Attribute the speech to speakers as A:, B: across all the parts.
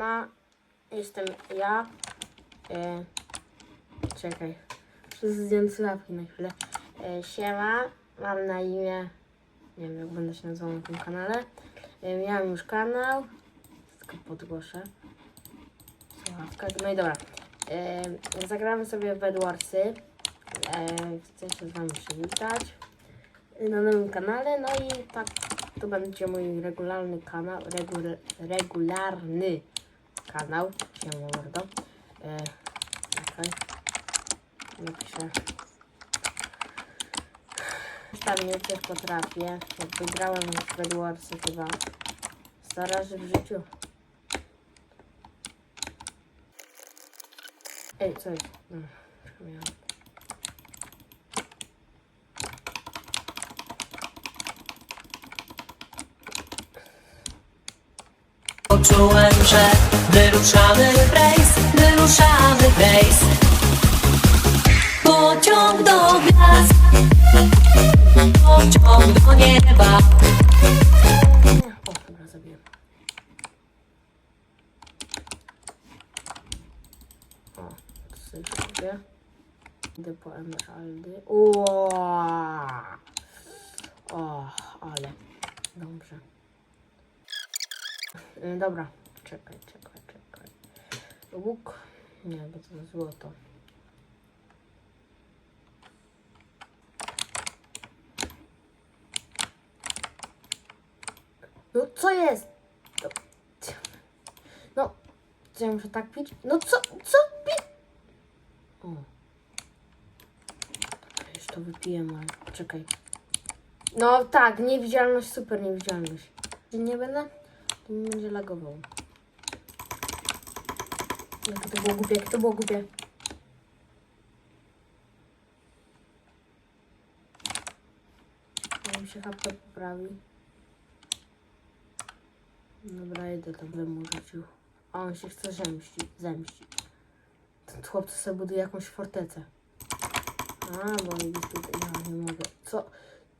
A: Siema, jestem ja. E, czekaj, wszyscy zdjąłem słuchawki na chwilę. E, siema, mam na imię, nie wiem jak będę się nazywał na tym kanale. E, miałem już kanał, tylko podgłoszę. Słuchawka, no i dobra. E, zagramy sobie w Bedwarsy. E, chcę się z Wami przywitać na nowym kanale, no i tak to będzie mój regularny kanał, regu, regularny kanał, siema mordo. E, czekaj, napiszę. Tam nie potrafię, jak wygrałem w Bedwarsy chyba. Sto w życiu. Ej, co jest? No,
B: że wyruszamy w rejs, wyruszamy w rejs. Pociąg do gwiazd, pociąg do nieba.
A: Sobie. Idę po emeraldy. Uaa. O, ale dobrze. Y, Dobra, czekaj, czekaj, Łuk. Nie, bo to złoto. No co jest? No, co ja muszę tak pić? No co, co pi... O. Już to wypiję, ale czekaj. No tak, niewidzialność, super niewidzialność. Nie będę? To mi będzie lagował. Jak to było głupie, jak to było głupie. Mi się HP poprawi. Dobra, idę tam już. A on się chce zemścić. zemścić. Ten chłopcy sobie buduje jakąś fortecę. A, bo gdzieś tutaj... Ja nie mogę. Co?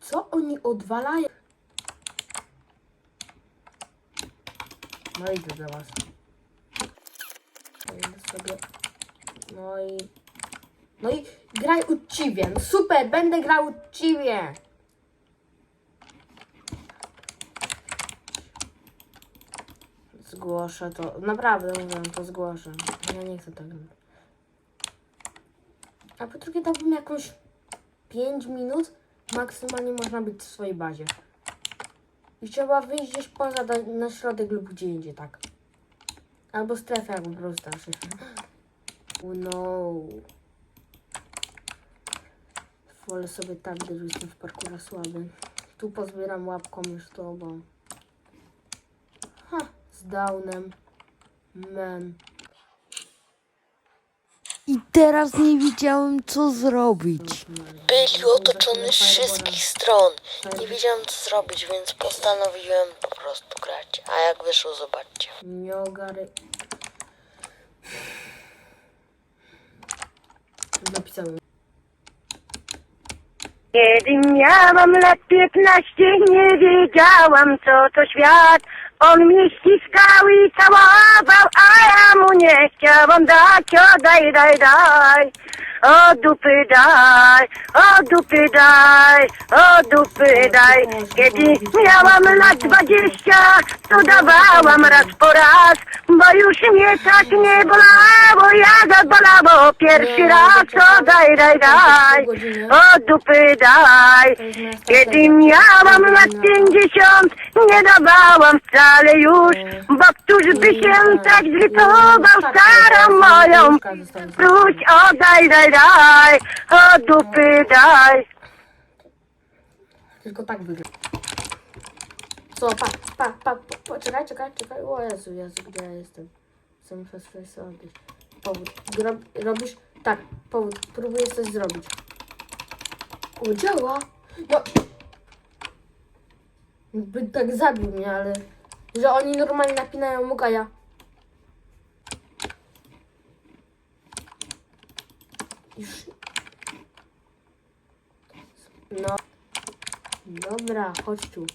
A: Co oni odwalają? No idę do was. Sobie... No i... No i graj uczciwie. No super, będę grał uczciwie. Zgłoszę to. Naprawdę mówię, to zgłoszę. Ja nie chcę tego. A po drugie dałbym jakąś 5 minut. Maksymalnie można być w swojej bazie. I trzeba wyjść gdzieś poza na środek lub gdzie indziej, tak. Albo strefę po prostu. Oh no. Wolę sobie tak, gdy jestem w parkurze słaby. Tu pozbieram łapką już to, bo... Ha, z downem. Man.
C: I teraz nie wiedziałem, co zrobić.
D: Byli otoczony z wszystkich stron. Nie wiedziałem co zrobić, więc postanowiłem po prostu grać. A jak wyszło, zobaczcie.
A: Nie ogary. Napisałem.
E: Kiedy miałam lat piętnaście, nie wiedziałam co to świat. On mnie ściskał i całował, a ja mu nie chciałam dać. O daj, daj, daj. O dupy daj, o dupy daj, o dupy daj. Kiedy miałam lat dwadzieścia, to dawałam raz po raz, bo już mnie tak nie bolało, jak bolało pierwszy raz. O daj, daj, daj, o dupy daj. Kiedy miałam lat pięćdziesiąt, nie dawałam wcale już, bo któż by się tak zlitował starą moją. Wróć, o daj, daj, daj, o dupy daj.
A: Tylko tak wygląda. Co, pa, pa, pa, pa, czekaj, czekaj, czekaj. O Jezu, Jezu, gdzie ja jestem? Chcę odejść. Powód. Gro, robisz? Tak, powód. Próbuję coś zrobić. O, działa! No! By tak zabił mnie, ale... Że oni normalnie napinają mu gaja. Już... No. Dobra, chodź tu.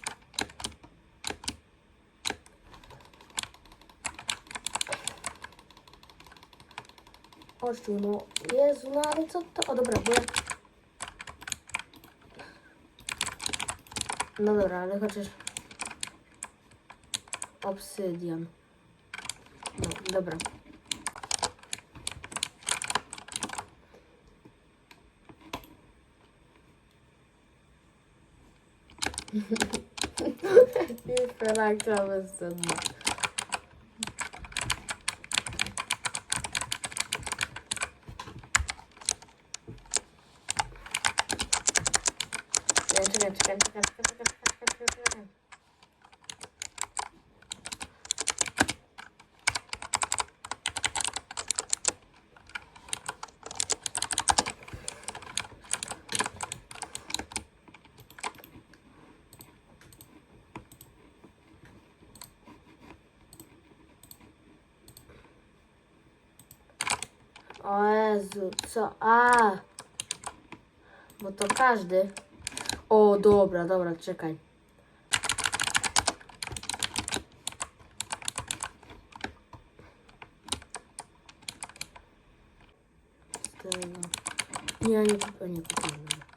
A: chodź tu, no. Jezu, no ale co to? O, dobra, bo. No dobra, ale chociaż... Obsydian. No, dobra. Reakcja bezcenna. Czekaj, czekaj, czekaj, czekaj, czekaj, czekaj, czekaj, czekaj, czekaj. O Jezu, co? A! Bo to każdy. O, dobra, dobra, czekaj. Nie, nie kupię, nie kupię.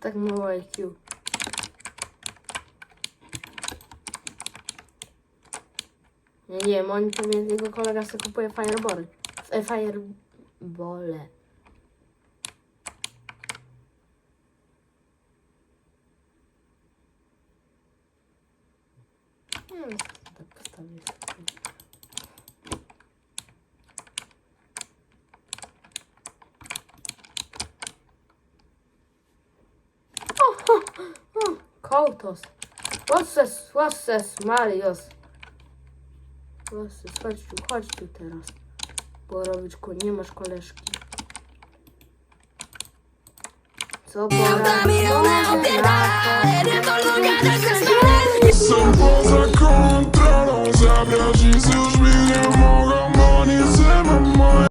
A: Tak mało IQ. Nie, wiem, oni pewnie jego kolega sobie kupuje fireball. E, firebole. Co tak postawić. Kołtos. Łosses, łosses, Marios. Łosses, chodź tu, chodź tu teraz. Borowyczku, nie masz koleżki. Co Są poza kontrolą, zabrać i już mi nie mogą, bo nie